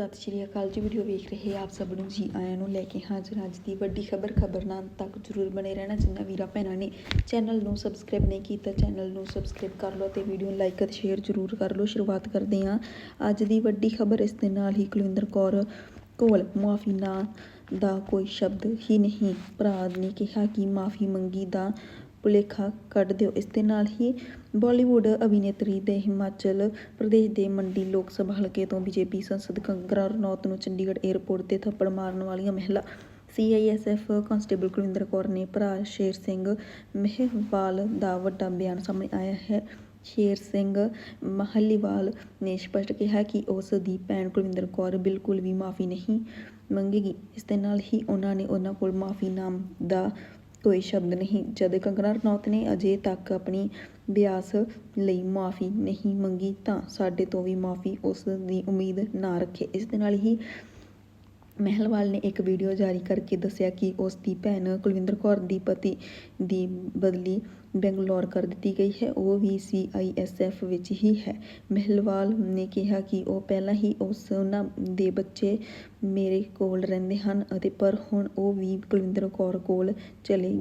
ਸਤਿ ਸ਼੍ਰੀ ਅਕਾਲ ਜੀ ਵੀਡੀਓ ਵੇਖ ਰਹੇ ਆਪ ਸਭ ਨੂੰ ਜੀ, ਆਇਆਂ ਨੂੰ ਲੈ ਕੇ ਹਾਜ਼ਰ ਅੱਜ ਦੀ ਵੱਡੀ ਖਬਰ ਖਬਰ ਤੱਕ ਜ਼ਰੂਰ ਬਣੇ ਰਹਿਣਾ ਜਿੰਨਾ ਵੀਰਾਂ ਭੈਣਾਂ ਨੇ। ਚੈਨਲ ਨੂੰ ਸਬਸਕ੍ਰਾਈਬ ਨਹੀਂ ਕੀਤਾ ਚੈਨਲ ਨੂੰ ਸਬਸਕ੍ਰਾਈਬ ਕਰ ਲਓ ਤੇ ਵੀਡੀਓ ਨੂੰ ਲਾਈਕ ਅਤੇ ਸ਼ੇਅਰ ਜ਼ਰੂਰ ਕਰ ਲਓ। ਸ਼ੁਰੂਆਤ ਕਰਦੇ ਹਾਂ ਅੱਜ ਦੀ ਵੱਡੀ ਖਬਰ, ਇਸ ਦੇ ਨਾਲ ਹੀ ਕੁਲਵਿੰਦਰ ਕੌਰ ਕੋਲ ਮੁਆਫੀ ਨਾ ਦਾ ਕੋਈ ਸ਼ਬਦ ਹੀ ਨਹੀਂ, ਭਰਾ ਨੇ ਕਿਹਾ ਕਿ ਮਾਫੀ ਮੰਗੀ ਦਾ ਭੁਲੇਖਾ ਕੱਢ ਦਿਓ। ਇਸ ਦੇ ਨਾਲ ਹੀ ਬਾਲੀਵੁੱਡ ਅਭਿਨੇਤਰੀ ਦੇ ਹਿਮਾਚਲ ਪ੍ਰਦੇਸ਼ ਦੇ ਮੰਡੀ ਲੋਕ ਸਭਾ ਹਲਕੇ ਤੋਂ ਬੀਜੇਪੀ ਸੰਸਦ ਕੰਗਰਾ ਰਣੌਤ ਨੂੰ ਚੰਡੀਗੜ੍ਹ ਏਅਰਪੋਰਟ ਤੇ ਥੱਪੜ ਮਾਰਨ ਵਾਲੀਆਂ ਮਹਿਲਾ ਸੀਆਈਐਸਐਫ ਕਾਂਸਟੇਬਲ ਕੁਲਵਿੰਦਰ ਕੌਰ ਨੇ ਭਰਾ ਸ਼ੇਰ ਸਿੰਘ ਮਹਿਵਾਲ ਦਾ ਵੱਡਾ ਬਿਆਨ ਸਾਹਮਣੇ ਆਇਆ ਹੈ। ਸ਼ੇਰ ਸਿੰਘ ਮਹੱਲੀਵਾਲ ਨੇ ਸਪਸ਼ਟ ਕਿਹਾ ਕਿ ਉਸ ਦੀ ਭੈਣ ਕੁਲਵਿੰਦਰ ਕੌਰ ਬਿਲਕੁਲ ਵੀ ਮਾਫੀ ਨਹੀਂ ਮੰਗੇਗੀ। ਇਸ ਦੇ ਨਾਲ ਹੀ ਉਹਨਾਂ ਨੇ ਉਹਨਾਂ ਕੋਲ ਮਾਫੀ ਨਾਮ ਦਾ ਕੋਈ ਸ਼ਬਦ ਨਹੀਂ। ਜਦ ਕੰਗਨਾ ਰਣੌਤ ਨੇ ਅਜੇ ਤੱਕ ਆਪਣੀ ਬਿਆਸ ਲਈ ਮਾਫੀ ਨਹੀਂ ਮੰਗੀ ਤਾਂ ਸਾਡੇ ਤੋਂ ਵੀ ਮਾਫੀ ਉਸ ਦੀ ਉਮੀਦ ਨਾ ਰੱਖੇ। ਇਸ ਦੇ ਨਾਲ ਹੀ ਮਹਿਲਵਾਲ ਨੇ ਇੱਕ ਵੀਡੀਓ ਜਾਰੀ ਕਰਕੇ ਦੱਸਿਆ ਕਿ ਉਸ ਦੀ ਭੈਣ ਕੁਲਵਿੰਦਰ ਕੌਰ ਦੀ ਪਤੀ ਦੀ ਬਦਲੀ ਬੈਂਗਲੌਰ ਕਰ ਦਿੱਤੀ ਗਈ ਹੈ। ਉਹ ਵੀ ਸੀਆਈਐਸਐਫ ਵਿੱਚ ਹੀ ਹੈ। ਮਹਿਲਵਾਲ ਨੇ ਕਿਹਾ ਕਿ ਉਹ ਪਹਿਲਾਂ ਹੀ ਉਸ ਉਹਨਾਂ ਦੇ ਬੱਚੇ ਮੇਰੇ ਕੋਲ ਰਹਿੰਦੇ ਹਨ ਅਤੇ ਪਰ ਹੁਣ ਉਹ ਵੀ ਕੁਲਵਿੰਦਰ ਕੌਰ ਕੋਲ ਚਲੇ ਗਏ